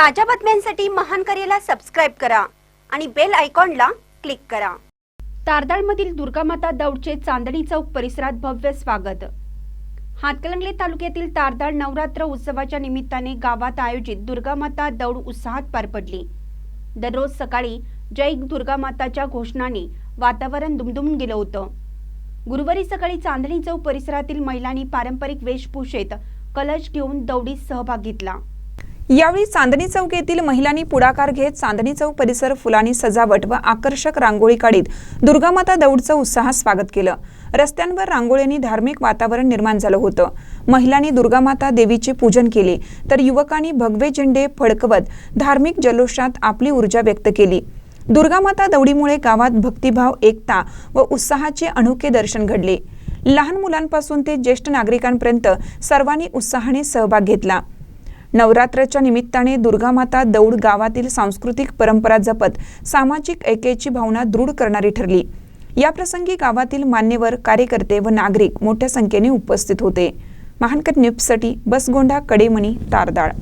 ताज्या बातम्यांसाठी महान करेला सबस्क्राईब करा आणि बेल आयकॉनला क्लिक करा. तारदाळमधील दुर्गामाता दौडचे चांदणी चौक परिसरात भव्य स्वागत. हातकलंगले तालुक्यातील तारदाळ नवरात्र उत्सवाच्या निमित्ताने गावात आयोजित दुर्गामाता दौड उत्साहात पार पडली. दररोज सकाळी जय दुर्गामाताच्या घोषणाने वातावरण दुमदुमून गेलं होतं. गुरुवारी सकाळी चांदणी चौक परिसरातील महिलांनी पारंपरिक वेशभूषेत कलश घेऊन दौडीत सहभाग घेतला. यावेळी चांदणी चौक येथील महिलांनी पुढाकार घेत चांदणी चौक परिसर फुलांनी सजावट व आकर्षक रांगोळी काढीत दुर्गामाता दौडचं उत्साहात स्वागत केलं. रस्त्यांवर रांगोळ्यांनी धार्मिक वातावरण निर्माण झालं होतं. महिलांनी दुर्गामाता देवीचे पूजन केले तर युवकांनी भगवे झेंडे फडकवत धार्मिक जल्लोषात आपली ऊर्जा व्यक्त केली. दुर्गामाता दौडीमुळे गावात भक्तिभाव एकता व उत्साहाचे अनोखे दर्शन घडले. लहान मुलांपासून ते ज्येष्ठ नागरिकांपर्यंत सर्वांनी उत्साहाने सहभाग घेतला. नवरात्राच्या निमित्ताने दुर्गामाता दौड गावातील सांस्कृतिक परंपरा जपत सामाजिक ऐक्याची भावना दृढ करणारी ठरली. याप्रसंगी गावातील मान्यवर कार्यकर्ते व नागरिक मोठ्या संख्येने उपस्थित होते. महानकर न्यूजसाठी बसगोंडा कडेमणी तारदाळ.